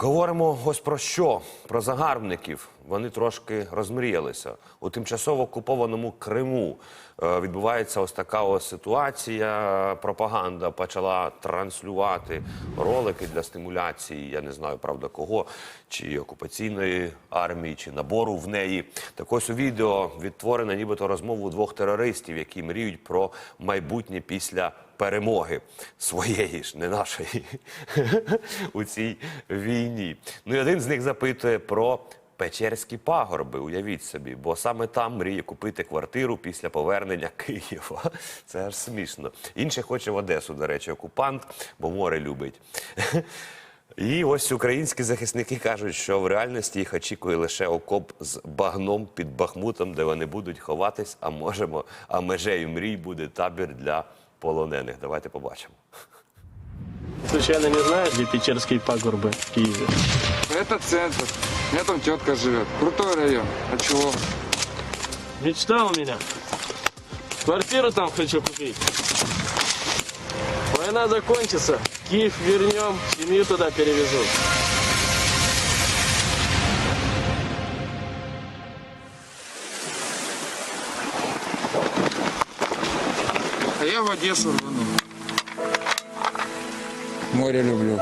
Говоримо ось про що? Про загарбників. Вони трошки розмріялися. У тимчасово окупованому Криму е, відбувається ось така ось ситуація. Пропаганда почала транслювати ролики для стимуляції, я не знаю, правда, кого, чи окупаційної армії, чи набору в неї. Так ось у відео відтворено нібито розмову двох терористів, які мріють про майбутнє після перемоги своєї ж, не нашої, у цій війні. Ну і один з них запитує про Печерські пагорби, уявіть собі, бо саме там мріє купити квартиру після повернення Києва. Це аж смішно. Інший хоче в Одесу, до речі, окупант, бо море любить. І ось українські захисники кажуть, що в реальності їх очікує лише окоп з багном під Бахмутом, де вони будуть ховатись, а можемо, а межею мрій буде табір для полонених. Давайте побачимо. Случайно не знаешь, где Печерские пагорбы в Киеве? Это центр. У меня там тетка живет. Крутой район. А чего? Мечта у меня. Квартиру там хочу купить. Война закончится, Киев вернем, семью туда перевезу. Я в Одессу рвану. Море люблю.